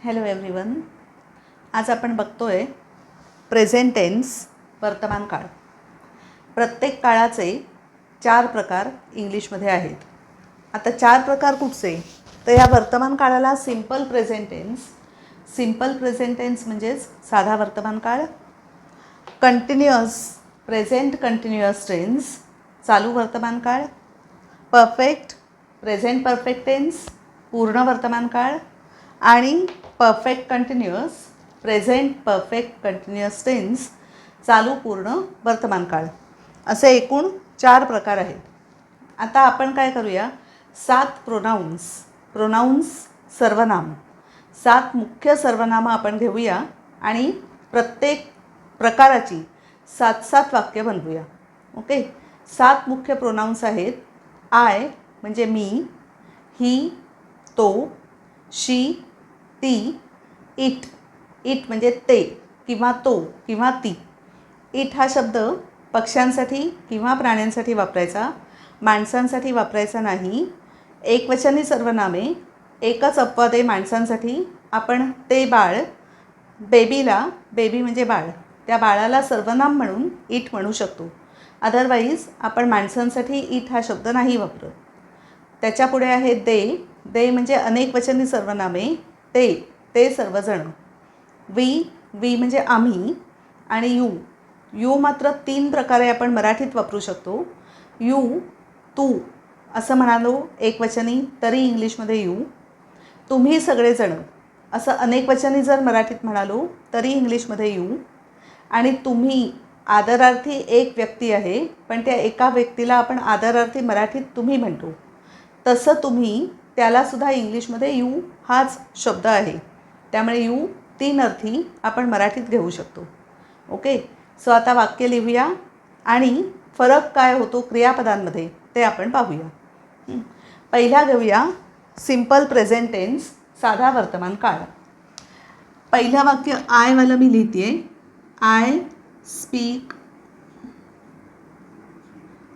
Hello everyone आज आपण बघतो प्रेझेंट टेन्स वर्तमान काळ. प्रत्येक काळाचे चार प्रकार इंग्लिशमध्ये आहेत. आता चार प्रकार कुठचे? तर या वर्तमान काळाला simple present tense simple present tense म्हणजेच साधा वर्तमान काळ कंटिन्युअस प्रेझेंट कंटिन्युअस टेन्स चालू वर्तमान काळ परफेक्ट प्रेझेंट परफेक्ट टेन्स पूर्ण वर्तमान काळ आणि perfect continuous present perfect continuous tense चालू पूर्ण वर्तमान काळ. असे एकूण चार प्रकार आहेत. आता आपण काय करूया? सात प्रोनाऊन्स प्रोनाऊन्स सर्वनाम. सात मुख्य सर्वनामं आपण घेऊया आणि प्रत्येक प्रकाराची सात सात वाक्य बनवूया. ओके सात मुख्य प्रोनाऊन्स आहेत. आय म्हणजे मी ही तो शी ती इट इट म्हणजे ते किंवा तो किंवा ती. इट हा शब्द पक्ष्यांसाठी किंवा प्राण्यांसाठी वापरायचा माणसांसाठी वापरायचा नाही. एकवचनी सर्वनामे एकच अपवाद आहे माणसांसाठी. आपण ते बाळ बेबीला बेबी म्हणजे बाळ त्या बाळाला सर्वनाम म्हणून इट म्हणू शकतो. अदरवाईज आपण माणसांसाठी इट हा शब्द नाही वापरत. त्याच्यापुढे आहे दे. दे म्हणजे अनेक वचनी सर्वनामे. ते ते सर्वजण. वी वी म्हणजे आम्ही आणि यू. यू मात्र तीन प्रकारे आपण मराठीत वापरू शकतो. यू तू असं म्हणालो एकवचनी तरी इंग्लिशमध्ये यू. तुम्ही सगळेजण असं अनेकवचनी जर मराठीत म्हणालो तरी इंग्लिशमध्ये यू. आणि तुम्ही आदरार्थी एक व्यक्ती आहे पण त्या एका व्यक्तीला आपण आदरार्थी मराठीत तुम्ही म्हणतो. तसं तुम्ही त्यालासुद्धा इंग्लिशमध्ये यू हाच शब्द आहे. त्यामुळे यू तीन अर्थी आपण मराठीत घेऊ शकतो. ओके? सो आता वाक्य लिहूया आणि फरक काय होतो क्रियापदांमध्ये ते आपण पाहूया. पहिला घेऊया सिंपल प्रेझेंट टेन्स साधा वर्तमान काळ. पहिलं वाक्य आयवालं मी लिहिते आय स्पीक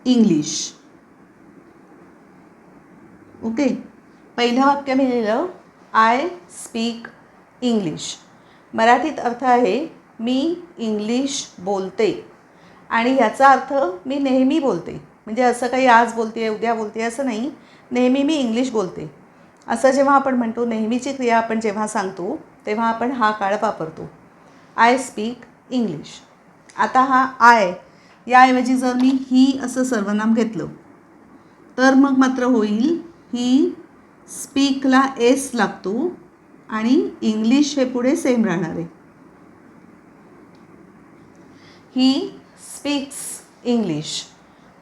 इंग्लिश ओके? पहिलं वाक्य मी लिहिलं आय स्पीक इंग्लिश मराठीत अर्थ आहे मी इंग्लिश बोलते. आणि ह्याचा अर्थ मी नेहमी बोलते. म्हणजे असं काही आज बोलते उद्या बोलते असं नाही नेहमी मी इंग्लिश बोलते. असं जेव्हा आपण म्हणतो नेहमीची क्रिया आपण जेव्हा सांगतो तेव्हा आपण हा काळ वापरतो. आय स्पीक इंग्लिश आता हा आय याऐवजी जर मी ही असं सर्वनाम घेतलं तर मग मात्र होईल ही स्पीकला एस लागतो आणि इंग्लिश हे पुढे सेम राहणार आहे. He speaks English.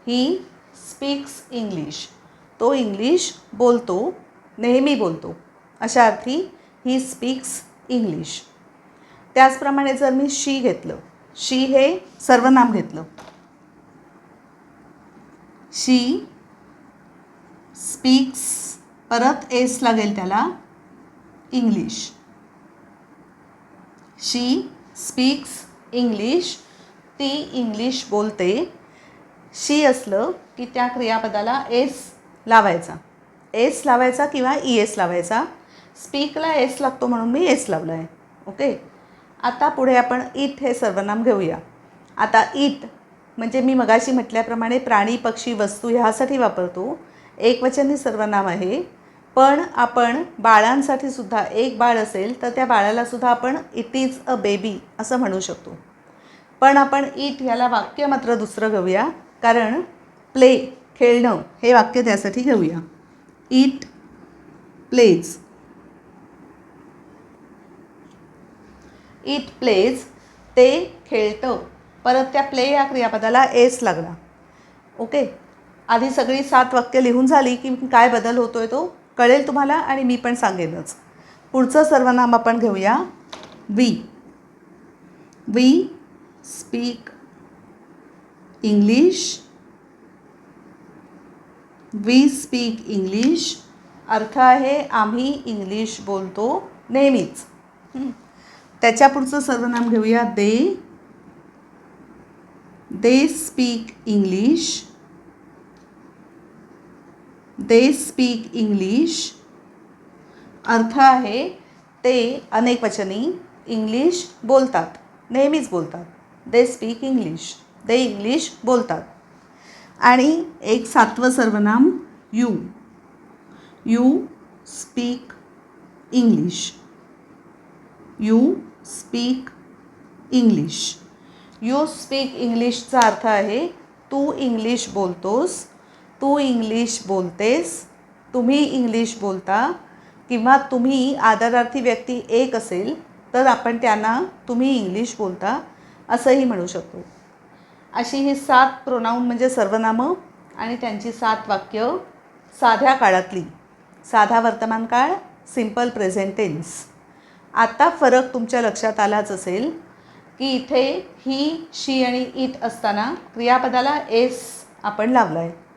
He speaks English. तो इंग्लिश बोलतो नेहमी बोलतो. अशा अर्थी ही स्पीक्स इंग्लिश. त्याचप्रमाणे जर मी शी घेतलं शी हे सर्वनाम घेतलं. शी स्पीक्स परत एस लागेल त्याला. इंग्लिश शी स्पीक्स इंग्लिश ती इंग्लिश बोलते. शी असलं की त्या क्रियापदाला एस लावायचा. एस लावायचा किंवा ई एस लावायचा. स्पीकला एस लागतो म्हणून मी एस लावला आहे ओके आता पुढे आपण इट हे सर्वनाम घेऊया. आता इट म्हणजे मी मगाशी म्हटल्याप्रमाणे प्राणी पक्षी वस्तू ह्यासाठी वापरतो. एकवचनी सर्वनाम आहे. पण आपण बाळांसाठी सुद्धा एक बाळ असेल तर त्या बाळाला सुद्धा आपण इट इज अ बेबी असं म्हणू शकतो. पण आपण इट ह्याला वाक्य मात्र दुसरं घेऊया कारण प्ले खेळणं हे वाक्य त्यासाठी घेऊया. इट प्लेज इट प्लेज ते खेळतं. परत त्या प्ले या क्रियापदाला एस लागला. ओके आधी सगळी सात वाक्य लिहून झाली की काय बदल होतोय तो? कळेल तुम्हाला आणि मी पण सांगेनच पुढचं सर्वनाम आपण घेऊया. We. We speak English. We speak English. अर्थ आहे आम्ही इंग्लिश बोलतो नेहमीच. त्याच्या पुढचं सर्वनाम घेऊया. They. They speak English. They speak English अर्थ आहे ते अनेकवचनी इंग्लिश बोलतात. नेहमीच बोलतात. They speak English they English बोलतात. आणि एक सातवं सर्वनाम you. You speak English you speak English you speak इंग्लिशचा अर्थ आहे तू इंग्लिश बोलतोस तू इंग्लिश बोलतेस तुम्ही इंग्लिश बोलता किंवा तुम्ही आदरार्थी व्यक्ती एक असेल तर आपण त्यांना तुम्ही इंग्लिश बोलता असंही म्हणू शकतो. अशी ही सात प्रोनाऊन म्हणजे सर्वनामं आणि त्यांची सात वाक्य साध्या काळातली. साधा वर्तमान काळ सिंपल प्रेझेंटेन्स आत्ता आता फरक तुमच्या लक्षात आलाच असेल की इथे ही शी आणि इट असताना क्रियापदाला एस आपण लावला आहे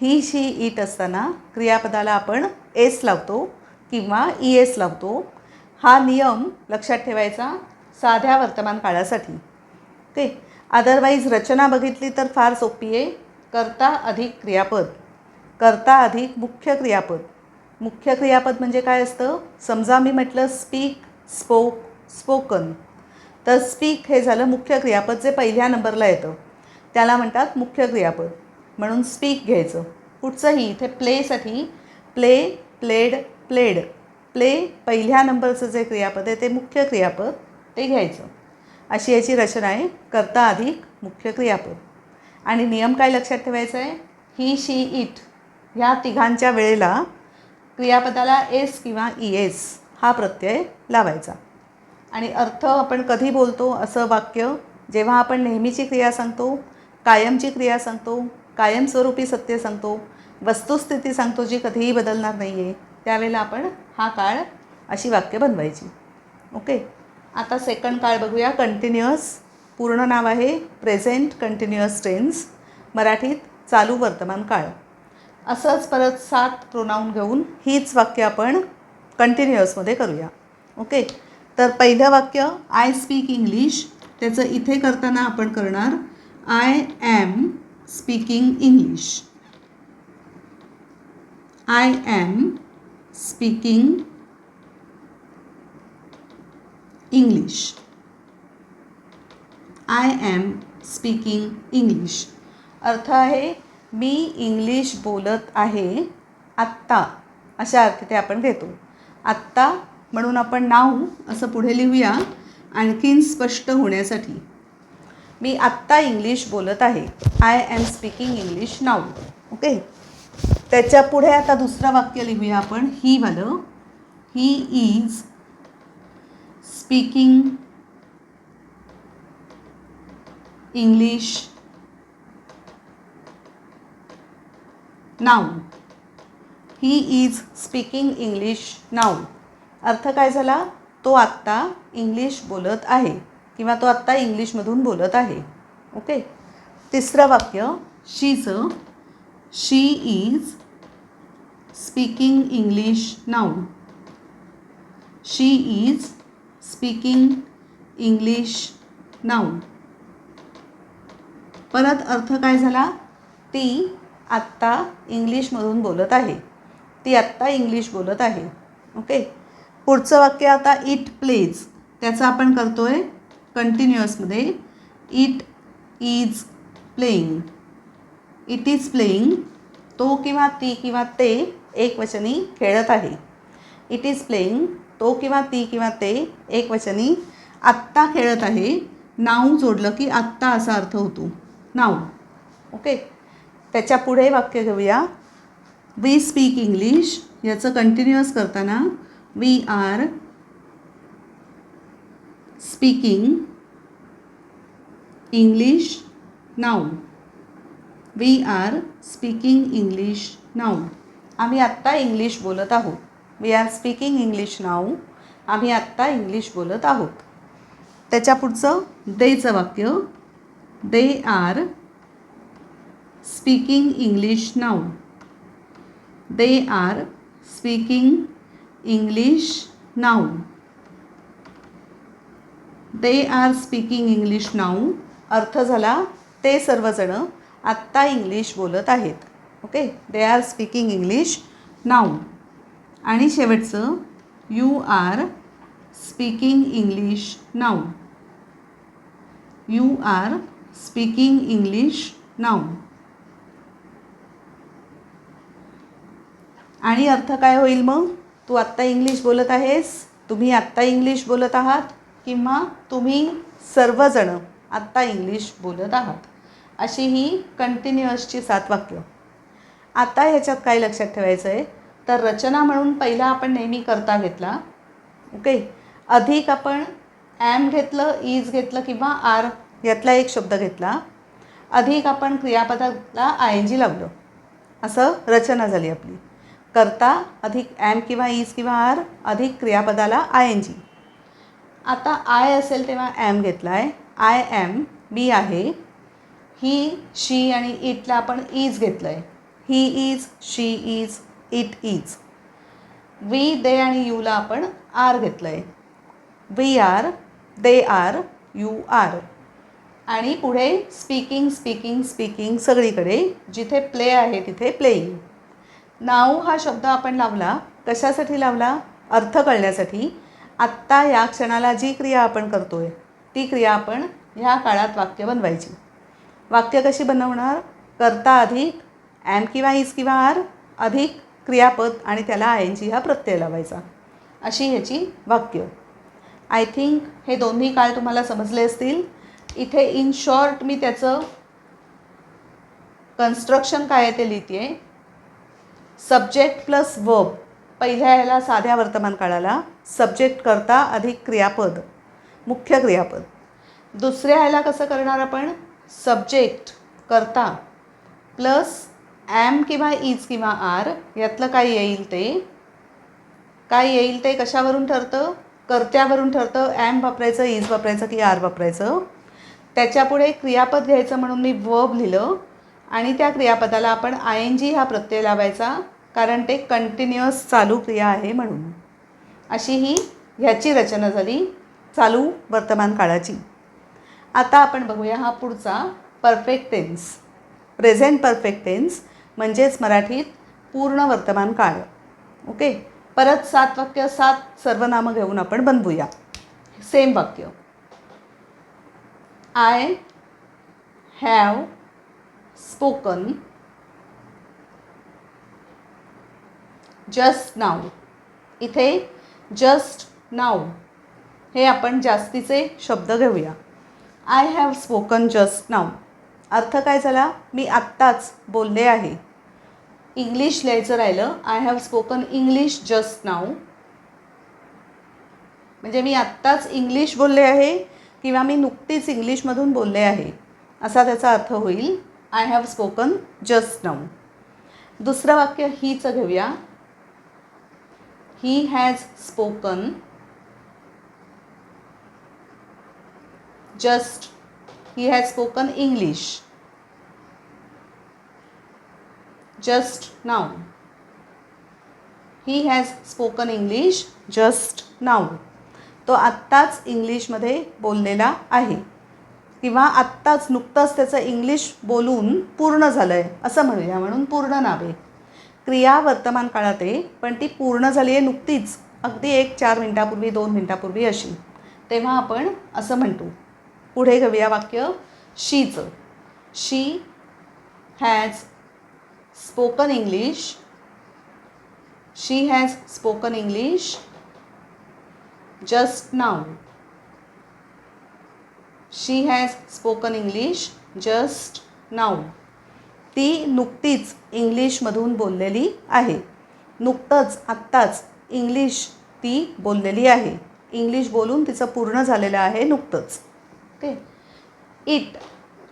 ही शी इट असताना क्रियापदाला आपण एस लावतो किंवा ई एस लावतो. हा नियम लक्षात ठेवायचा साध्या वर्तमान काळासाठी. ओके? अदरवाईज रचना बघितली तर फार सोपी आहे. कर्ता अधिक क्रियापद. करता अधिक मुख्य क्रियापद. मुख्य क्रियापद म्हणजे काय असतं? समजा मी म्हटलं स्पीक स्पोक स्पोकन तर स्पीक हे झालं मुख्य क्रियापद जे पहिल्या नंबरला येतं. त्याला म्हणतात मुख्य क्रियापद. म्हणून स्पीक घ्यायचं. पुढचंही इथे प्लेसाठी प्ले प्लेड प्लेड प्ले पहिल्या नंबरचं जे क्रियापद आहे ते मुख्य क्रियापद ते घ्यायचं. अशी याची रचना आहे करता अधिक मुख्य क्रियापद. आणि नियम काय लक्षात ठेवायचा आहे? ही शी इट ह्या तिघांच्या वेळेला क्रियापदाला एस किंवा ई एस हा प्रत्यय लावायचा. आणि अर्थ आपण कधी बोलतो असं वाक्य जेव्हा आपण नेहमीची क्रिया सांगतो कायमची क्रिया सांगतो कायमस्वरूपी सत्य सांगतो वस्तुस्थिती सांगतो जी कधीही बदलणार नाही आहे त्यावेळेला आपण हा काळ अशी वाक्य बनवायची. ओके आता सेकंड काळ बघूया. कंटिन्युअस पूर्ण नाव आहे प्रेझेंट कंटिन्युअस टेन्स मराठीत चालू वर्तमान काळ. असंच परत सात प्रोनाऊन घेऊन हीच वाक्य आपण कंटिन्युअसमध्ये करूया. ओके तर पहिलं वाक्य आय स्पीक इंग्लिश त्याचं इथे करताना आपण करणार I am speaking English I am speaking English I am speaking English अर्थ आहे मी इंग्लिश बोलत आहे आत्ता. अशा अर्थ ते आपण घेतो. आत्ता म्हणून आपण नाव असं पुढे लिहूया आणखीन स्पष्ट होण्यासाठी. मी आत्ता इंग्लिश बोलत आहे. I am speaking English now okay त्याच्या पुढे आता दुसरं वाक्य लिहूया आपण. ही वालं. He is speaking English now he is speaking English now अर्थ काय झाला? तो आत्ता इंग्लिश बोलत आहे. किंवा तो आत्ता इंग्लिशमधून बोलत आहे. ओके तिसरं वाक्य शीचं she is speaking English now she is speaking English now परत अर्थ काय झाला? ती आत्ता इंग्लिशमधून बोलत आहे. ती आत्ता इंग्लिश बोलत आहे. ओके पुढचं वाक्य आता इट प्लेज त्याचं आपण करतो आहे कंटिन्युअसमध्ये it is playing it is playing तो किंवा ती किंवा ते एकवचनी खेळत आहे. इट इज प्लेईंग तो किंवा ती किंवा ते एकवचनी आत्ता खेळत आहे. नाव जोडलं की आत्ता असा अर्थ होतो. नाव ओके त्याच्या पुढे वाक्य घेऊया. वी स्पीक इंग्लिश याचं कंटिन्युअस करताना we are speaking English now we are speaking English now आम्ही आत्ता इंग्लिश बोलत आहोत. We are speaking English now आम्ही आत्ता इंग्लिश बोलत आहोत. त्याच्या पुढचं देचं वाक्य they are speaking English now they are speaking English now they are speaking English now अर्थ झाला. ते सर्वजणं आत्ता इंग्लिश बोलत आहेत. Okay they are speaking English now आणि शेवटचं you are speaking English now you are speaking English now आणि अर्थ काय होईल मग? तू आत्ता इंग्लिश बोलत आहेस. तुम्ही आत्ता इंग्लिश बोलत आहात. किंवा तुम्ही सर्वजणं आत्ता इंग्लिश बोलत आहात अशी ही कंटिन्युअसची सात वाक्य. आता ह्याच्यात काय लक्षात ठेवायचं आहे तर रचना म्हणून पहिला आपण नेहमी करता घेतला ओके अधिक आपण ॲम घेतलं इज घेतलं किंवा आर यातला एक शब्द घेतला. अधिक आपण क्रियापदाला आय एन जी लावलं. असं रचना झाली आपली. करता अधिक ॲम किंवा इज किंवा आर अधिक क्रियापदाला आय एन जी आता आय असेल तेव्हा ॲम घेतला आहे आय ॲम बी आहे. ही शी आणि इटला आपण इज घेतलं आहे he is she is it is we they आणि यूला आपण आर घेतलं आहे we are they are you are आणि पुढे स्पीकिंग स्पीकिंग स्पीकिंग सगळीकडे. जिथे प्ले आहे तिथे प्लेईंग नाऊ हा शब्द आपण लावला. कशासाठी लावला? अर्थ कळण्यासाठी. आत्ता या क्षणाला जी क्रिया आपण करतो आहे ती क्रिया आपण ह्या काळात वाक्य बनवायची. वाक्य कशी बनवणार? करता अधिक ॲम किंवा इज किंवा आर अधिक क्रियापद आणि त्याला आय एन जी हा प्रत्यय लावायचा. अशी ह्याची वाक्य. आय थिंक हे दोन्ही काळ तुम्हाला समजले असतील. इथे इन शॉर्ट मी त्याचं कन्स्ट्रक्शन काय आहे ते लिहिते आहे सब्जेक्ट प्लस वर्ब पहिल्या ह्याला साध्या वर्तमान काळाला सब्जेक्ट करता अधिक क्रियापद मुख्य क्रियापद. दुसऱ्या ह्याला कसं करणार आपण? सब्जेक्ट करता. प्लस ॲम किंवा इज किंवा आर यातलं काय येईल ते? काय येईल ते कशावरून ठरतं? कर्त्यावरून ठरतं. ॲम वापरायचं इज वापरायचं की आर वापरायचं? त्याच्यापुढे क्रियापद घ्यायचं म्हणून मी वर्ब लिहिलं. आणि त्या क्रियापदाला आपण आय एन जी हा प्रत्यय लावायचा. कारण ते कंटिन्युअस चालू क्रिया आहे म्हणून. अशी ही ह्याची रचना झाली चालू वर्तमान काळाची. आता आपण बघूया हा पुढचा perfect tense present perfect tense म्हणजेच मराठीत पूर्ण वर्तमान काळ. ओके परत सात वाक्य सात सर्वनामं घेऊन आपण बनवूया. सेम वाक्य. I have spoken just now इथे जस्ट नाव हे आपण जास्तीचे शब्द घेऊया. I have spoken just now अर्थ काय झाला? मी आत्ताच बोलले आहे. इंग्लिश लिहायचं राहिलं. I have spoken English just now म्हणजे मी आत्ताच इंग्लिश बोलले आहे किंवा मी नुकतीच इंग्लिशमधून बोलले आहे. असा त्याचा अर्थ होईल. I have spoken just now दुसरं वाक्य हीचं घेऊया. He has spoken just he has spoken English just now he has spoken English just now तो आत्ताच इंग्लिशमध्ये बोललेला आहे. किंवा आत्ताच नुकतंच त्याचं इंग्लिश बोलून पूर्ण झालं आहे असं म्हणूया म्हणून पूर्ण नावे. क्रिया वर्तमान काळात आहे पण ती पूर्ण झाली आहे नुकतीच. अगदी एक चार मिनटापूर्वी दोन मिनटापूर्वी अशी. तेव्हा आपण असं म्हणतो. पुढे घेऊया वाक्य. शीचं. She has spoken English. She has spoken English just now she has spoken English just now ती नुकतीच इंग्लिशमधून बोललेली आहे. नुकतंच आत्ताच इंग्लिश ती बोललेली आहे. इंग्लिश बोलून तिचं पूर्ण झालेलं आहे नुकतंच. ओके? इट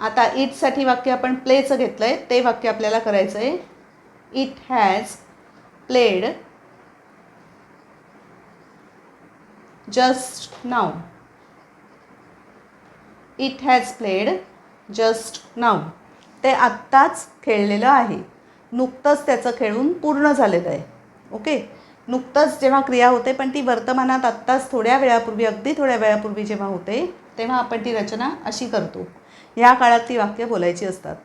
आता इटसाठी वाक्य आपण प्लेचं घेतलं आहे ते वाक्य आपल्याला करायचं आहे it has played just now it has played just now ते आत्ताच खेळलेलं आहे. नुकतंच त्याचं खेळून पूर्ण झालेलं आहे. ओके? नुकतंच जेव्हा क्रिया होते पण ती वर्तमानात आत्ताच थोड्या वेळापूर्वी अगदी थोड्या वेळापूर्वी जेव्हा होते तेव्हा आपण ती रचना अशी करतो. ह्या काळात ती वाक्य बोलायची असतात.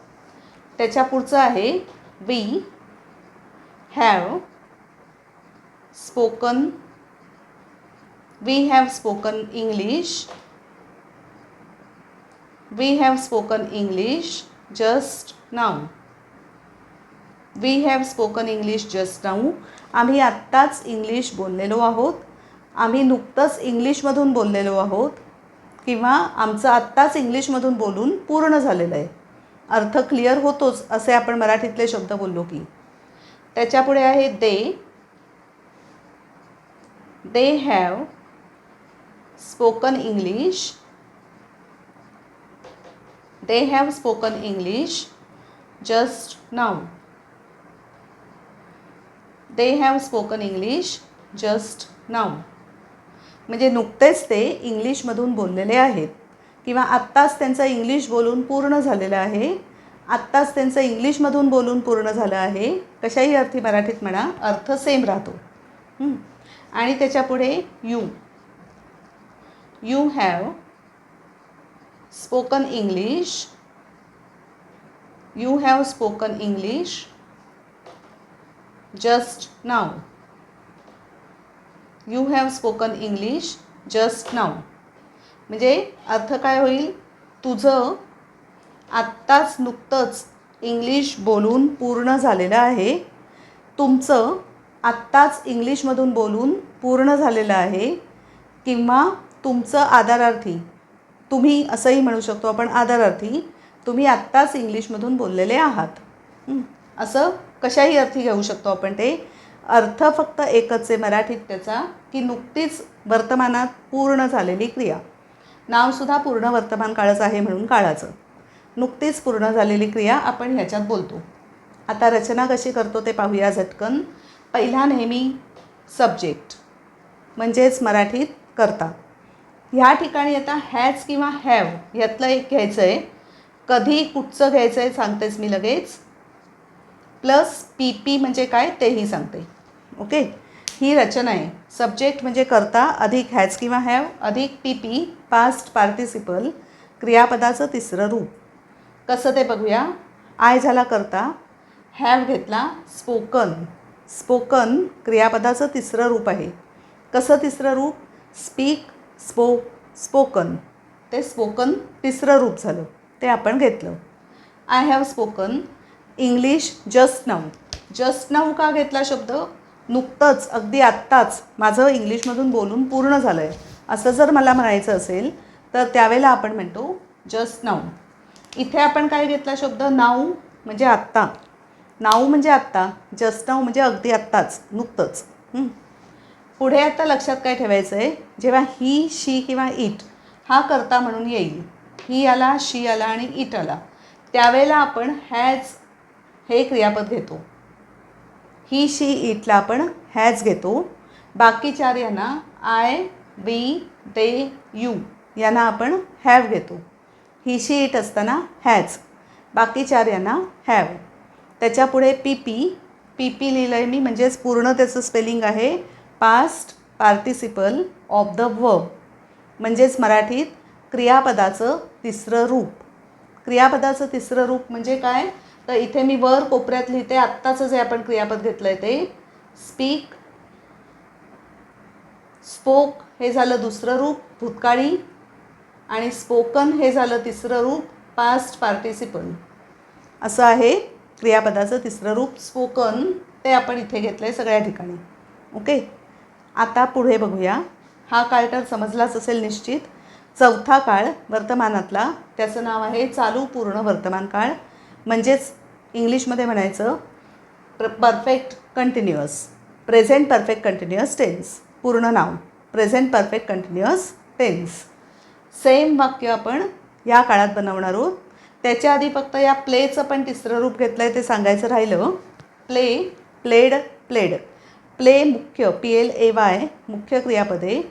त्याच्या पुढचं आहे we have spoken we have spoken English we have spoken English just now we have spoken English just now आम्ही आत्ताच इंग्लिश बोललेलो आहोत. आम्ही नुकतंच इंग्लिशमधून बोललेलो आहोत. किंवा आमचं आत्ताच इंग्लिशमधून बोलून पूर्ण झालेलं आहे. अर्थ क्लिअर होतोच असे आपण मराठीतले शब्द बोललो की. त्याच्यापुढे आहे they they have spoken English they have spoken English just now they have spoken English just now म्हणजे नुकतेच ते इंग्लिशमधून बोललेले आहेत. किंवा आत्ताच त्यांचं इंग्लिश बोलून पूर्ण झालेलं आहे. आत्ताच त्यांचं इंग्लिशमधून बोलून पूर्ण झालं आहे. कशाही अर्थी मराठीत म्हणा अर्थ सेम राहतो. आणि त्याच्यापुढे you you have spoken English you have spoken English just now you have spoken English just now म्हणजे अर्थ काय होईल? तुझं आत्ताच नुकतंच इंग्लिश बोलून पूर्ण झालेलं आहे. तुमचं आत्ताच इंग्लिशमधून बोलून पूर्ण झालेलं आहे. किंवा तुमचं आदरार्थी तुम्ही असंही म्हणू शकतो आपण आदरार्थी तुम्ही आत्ताच इंग्लिशमधून बोललेले आहात. असं कशाही अर्थी घेऊ शकतो आपण ते. अर्थ फक्त एकच आहे मराठीत त्याचा की नुकतीच वर्तमानात पूर्ण झालेली क्रिया. नावसुद्धा पूर्ण वर्तमान काळाचं आहे म्हणून काळाचं. नुकतीच पूर्ण झालेली क्रिया आपण ह्याच्यात बोलतो. आता रचना कशी करतो ते पाहूया झटकन. पहिला नेहमी सब्जेक्ट म्हणजेच मराठीत करता. ह्या ठिकाणी आता हॅज किंवा हॅव यातलं एक घ्यायचं आहे कधी कुठचं घ्यायचं आहे सांगतेच मी लगेच. प्लस पी पी म्हणजे काय तेही सांगते. ओके ही रचना आहे. सब्जेक्ट म्हणजे करता अधिक हॅज किंवा हॅव अधिक पी पी पास्ट पार्टिसिपल क्रियापदाचं तिसरं रूप. कसं ते बघूया? आय झाला करता हॅव घेतला स्पोकन स्पोकन क्रियापदाचं तिसरं रूप आहे. कसं तिसरं रूप? Speak spo spoken. ते स्पोकन तिसरं रूप झालं. ते आपण घेतलं. I have spoken English just now just now का घेतला शब्द? नुकतंच अगदी आत्ताच माझं इंग्लिशमधून बोलून पूर्ण झालं आहे असं जर मला म्हणायचं असेल तर त्यावेळेला आपण म्हणतो जस्ट नाऊ इथे आपण काय घेतला शब्द? नाऊ म्हणजे आत्ता. नाऊ म्हणजे आत्ता. जस्ट नाऊ म्हणजे अगदी आत्ताच. नुकतंच. पुढे आता लक्षात काय ठेवायचं आहे जेव्हा ही शी किंवा इट हा करता म्हणून येईल ही आला शी आला आणि इट आला त्यावेळेला आपण हॅज हे क्रियापद घेतो. ही शी इटला आपण हॅज घेतो. बाकी चार यांना आय वी दे यू यांना आपण हॅव घेतो. ही शी इट असताना हॅज. बाकी चार यांना हॅव. त्याच्यापुढे पी पी. पी पी लिहिलं आहे मी म्हणजेच पूर्ण त्याचं स्पेलिंग आहे. Past participle of the verb म्हणजेच मराठीत क्रियापदाचं तिसरं रूप. क्रियापदाचं तिसरं रूप म्हणजे काय? तर इथे मी वर कोपऱ्यात लिहिते आत्ताचं जे आपण क्रियापद घेतलं आहे ते. स्पीक स्पोक हे झालं दुसरं रूप भूतकाळी. आणि स्पोकन हे झालं तिसरं रूप पास्ट पार्टिसिपल असं आहे क्रियापदाचं तिसरं रूप स्पोकन ते आपण इथे घेतलं आहे सगळ्या ठिकाणी. ओके आता पुढे बघूया. हा काळ तर समजलाच असेल निश्चित. चौथा काळ वर्तमानातला. त्याचं नाव आहे चालू पूर्ण वर्तमान काळ. म्हणजेच इंग्लिशमध्ये म्हणायचं प्र perfect continuous present perfect continuous tense पूर्ण नाव. Present perfect continuous tense same वाक्य आपण या काळात बनवणार आहोत. त्याच्या आधी फक्त या प्लेचं पण तिसरं रूप घेतलं आहे ते सांगायचं राहिलं. प्ले प्लेड प्लेड प्ले मुख्य पी एल ए वाय मुख्य क्रियापदे.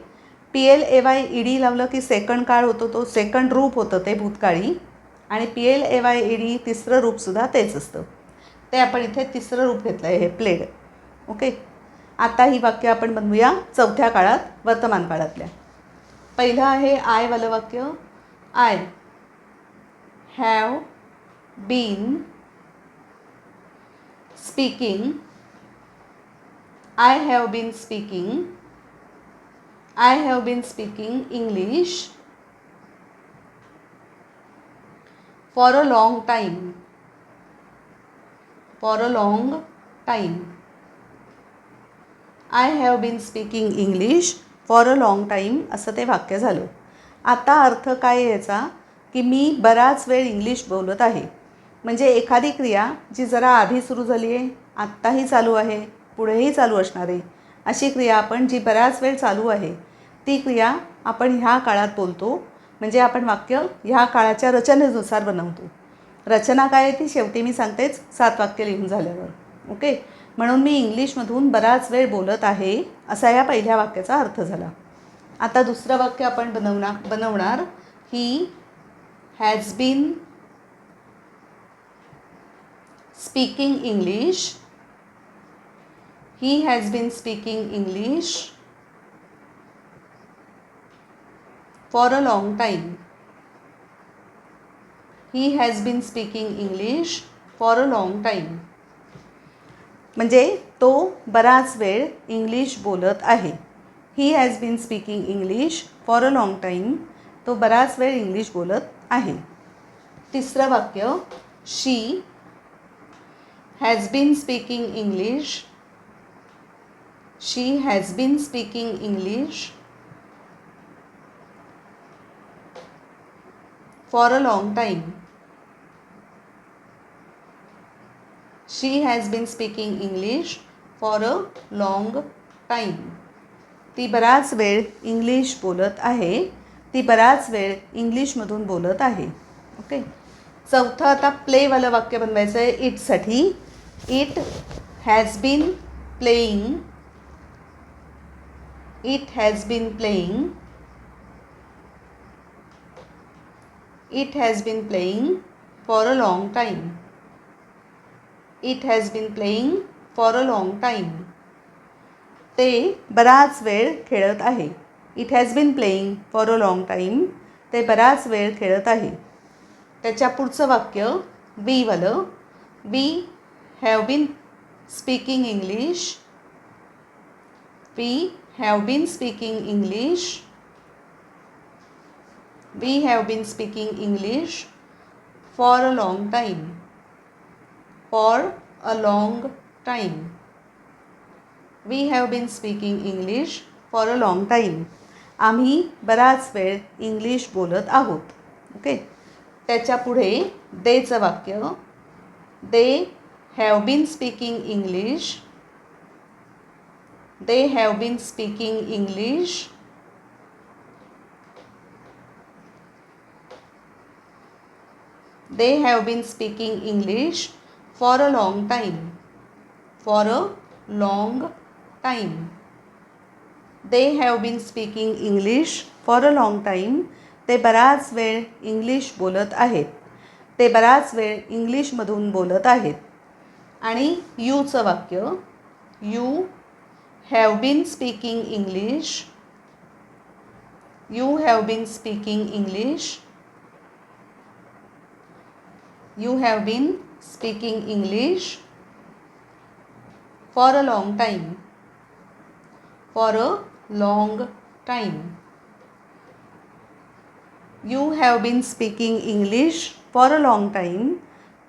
P L A Y E D लावलं की सेकंड काळ होतो तो सेकंड रूप होतं ते भूतकाळी. आणि P L A Y E D तिसरं रूपसुद्धा तेच असतं. ते आपण इथे तिसरं रूप घेतलं आहे हे प्लेड ओके? आता ही वाक्य आपण बनवूया चौथ्या काळात वर्तमान काळातल्या. पहिलं आहे आयवालं वाक्य I have been speaking I have been speaking I have been speaking English for a long time for a long time I have been speaking English for a long time असं ते वाक्य झालं. आता अर्थ काय याचा? की मी बराच वेळ इंग्लिश बोलत आहे. म्हणजे एखादी क्रिया जी जरा आधी सुरू झाली आहे आत्ताही चालू आहे पुढेही चालू असणार. आहे अशी क्रिया आपण जी बराच वेळ चालू आहे ती क्रिया आपण ह्या काळात बोलतो. म्हणजे आपण वाक्य ह्या काळाच्या रचनेनुसार बनवतो. रचना काय आहे ती शेवटी मी सांगतेच सात वाक्य लिहून झाल्यावर. ओके? म्हणून मी इंग्लिशमधून बराच वेळ बोलत आहे असा या पहिल्या वाक्याचा अर्थ झाला. आता दुसरं वाक्य आपण बनवणार बनवणार he has been speaking English he has been speaking English for a long time he has been speaking English for a long time म्हणजे तो बराच वेळ इंग्लिश बोलत आहे. He has been speaking English for a long time तो बराच वेळ English बोलत आहे. तिसरं वाक्य she has been speaking English she has been speaking English for a long time she has been speaking English for a long time ती बराच वेळ इंग्लिश बोलत आहे. ती बराच वेळ इंग्लिशमधून बोलत आहे. ओके चौथं आता प्लेवालं वाक्य बनवायचं आहे इटसाठी it has been playing it has been playing. It has been playing for a long time it has been playing for a long time ते बराच वेळ खेळत आहे. It has been playing for a long time ते बराच वेळ खेळत आहे. त्याच्या पुढचं वाक्य बीवालं we have been speaking English We have been speaking English we have been speaking English for a long time for a long time we have been speaking English for a long time आम्ही बराच वेळ English बोलत आहोत. Okay त्याच्या पुढे देचं वाक्य. They have been speaking English they have been speaking English they have been speaking English for a long time for a long time they have been speaking English for a long time ते बराच वेळ English बोलत आहेत. ते बराच वेळ इंग्लिशमधून बोलत आहेत. आणि यूचं वाक्य you have been speaking English you have been speaking English you have been speaking English for a long time for a long time you have been speaking English for a long time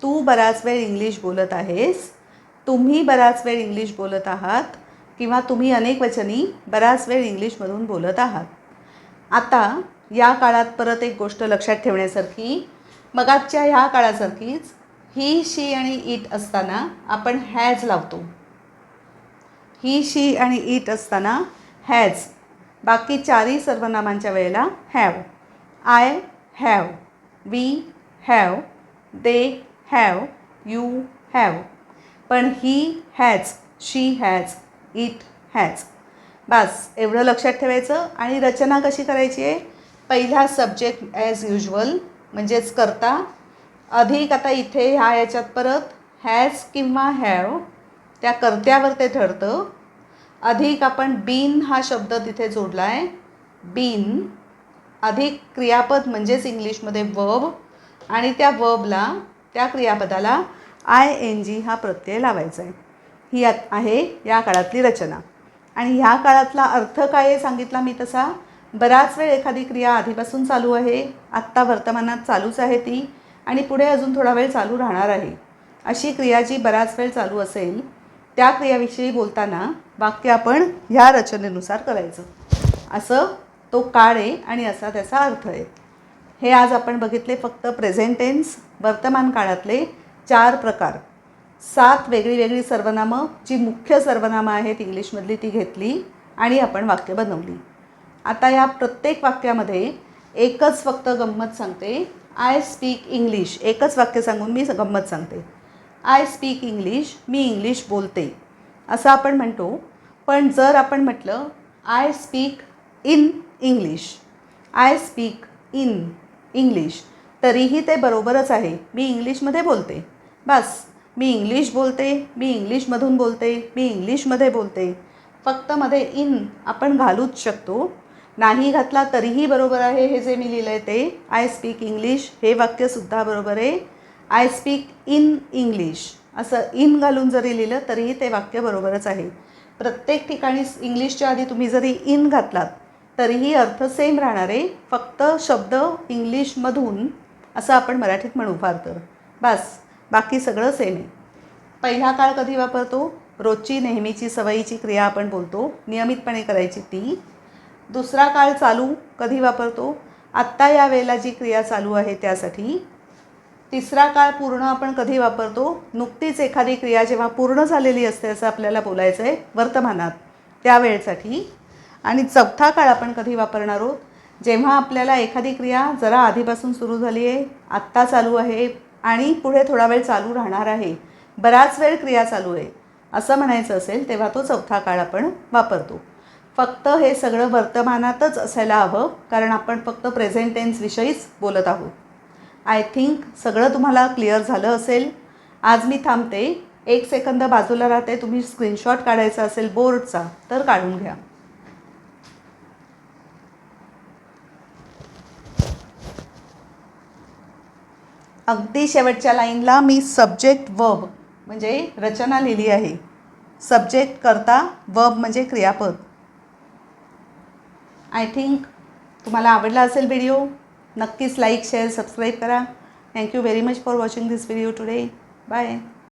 तू बराच वेळ English बोलत आहेस. तुम्ही बराच वेळ English बोलत आहात. किंवा तुम्ही अनेक वचनी बराच वेळ इंग्लिशमधून बोलत आहात. आता या काळात परत एक गोष्ट लक्षात ठेवण्यासारखी मगाच्या ह्या काळासारखीच ही शी आणि इट असताना आपण हॅज लावतो. ही शी आणि इट असताना हॅज. बाकी चारही सर्वनामांच्या वेळेला have. I have. We have. They have. You have. पण he has she has. It has बस एवढं लक्षात ठेवायचं. आणि रचना कशी करायची आहे? पहिला सब्जेक्ट ॲज युजल म्हणजेच करता. अधिक आता इथे ह्या याच्यात परत हॅज किंवा हॅव त्या कर्त्यावर ते ठरतं अधिक आपण बीन हा शब्द तिथे जोडला आहे बीन अधिक क्रियापद म्हणजेच इंग्लिशमध्ये वब आणि त्या वबला त्या क्रियापदाला आय एन जी हा प्रत्यय लावायचा आहे. ही आत आहे या काळातली रचना. आणि ह्या काळातला अर्थ काय आहे सांगितला मी तसा? बराच वेळ एखादी क्रिया आधीपासून चालू आहे आत्ता वर्तमानात चालूच आहे ती आणि पुढे अजून थोडा वेळ चालू राहणार आहे. अशी क्रिया जी बराच वेळ चालू असेल त्या क्रियाविषयी बोलताना वाक्य आपण ह्या रचनेनुसार करायचं. असं तो काळ आहे आणि असा त्याचा अर्थ आहे. हे आज आपण बघितले फक्त प्रेझेंटेन्स वर्तमान काळातले चार प्रकार. सात वेगळी वेगळी सर्वनामं जी मुख्य सर्वनामं आहेत इंग्लिशमधली ती घेतली आणि आपण वाक्य बनवली. आता या प्रत्येक वाक्यामध्ये एकच फक्त गंमत सांगते. आय स्पीक इंग्लिश एकच वाक्य सांगून मी गंमत सांगते. आय स्पीक इंग्लिश मी इंग्लिश बोलते. असं आपण म्हणतो. पण जर आपण म्हटलं I speak in English I speak in English तरीही ते बरोबरच आहे. मी इंग्लिशमध्ये बोलते. बस. मी इंग्लिश बोलते मी इंग्लिशमधून बोलते मी इंग्लिशमध्ये बोलते. फक्त मध्ये इन आपण घालूच शकतो. नाही घातला तरीही बरोबर आहे हे जे मी लिहिलं आहे ते. आय स्पीक इंग्लिश हे वाक्यसुद्धा बरोबर आहे. आय स्पीक इन इंग्लिश असं इन घालून जरी लिहिलं तरीही ते वाक्य बरोबरच आहे. प्रत्येक ठिकाणी इंग्लिशच्या आधी तुम्ही जरी इन घातलात तरीही अर्थ सेम राहणार आहे. फक्त शब्द इंग्लिशमधून असं आपण मराठीत म्हणू फार तर. बस. बाकी सगळं सेम आहे. पहिला काळ कधी वापरतो? रोजची नेहमीची सवयीची क्रिया आपण बोलतो. नियमितपणे करायची ती. दुसरा काळ चालू कधी वापरतो? आत्ता या वेळेला जी क्रिया चालू आहे त्यासाठी. तिसरा काळ पूर्ण आपण कधी वापरतो? नुकतीच एखादी क्रिया जेव्हा पूर्ण झालेली असते असं आपल्याला बोलायचं आहे वर्तमानात त्या वेळेसाठी. आणि चौथा काळ आपण कधी वापरणार आहोत? जेव्हा आपल्याला एखादी क्रिया जरा आधीपासून सुरू झाली आहे आत्ता चालू आहे आणि पुढे थोडा वेळ चालू राहणार आहे. बराच वेळ क्रिया चालू आहे. असं म्हणायचं असेल तेव्हा तो चौथा काळ आपण वापरतो. फक्त हे सगळं वर्तमानातच असायला हवं कारण आपण फक्त प्रेझेंट टेन्सविषयीच बोलत आहोत. आय थिंक सगळं तुम्हाला क्लिअर झालं असेल. आज मी थांबते. एक सेकंद बाजूला राहते तुम्ही स्क्रीनशॉट काढायचा असेल बोर्डचा तर काढून घ्या. अगदी शेवटच्या लाईनला मी सब्जेक्ट वब म्हणजे रचना लिहिली आहे. सब्जेक्ट करता वब म्हणजे क्रियापद. आय थिंक तुम्हाला आवडला असेल व्हिडिओ नक्कीच लाईक शेअर सबस्क्राईब करा. Thank you very much for watching this video today bye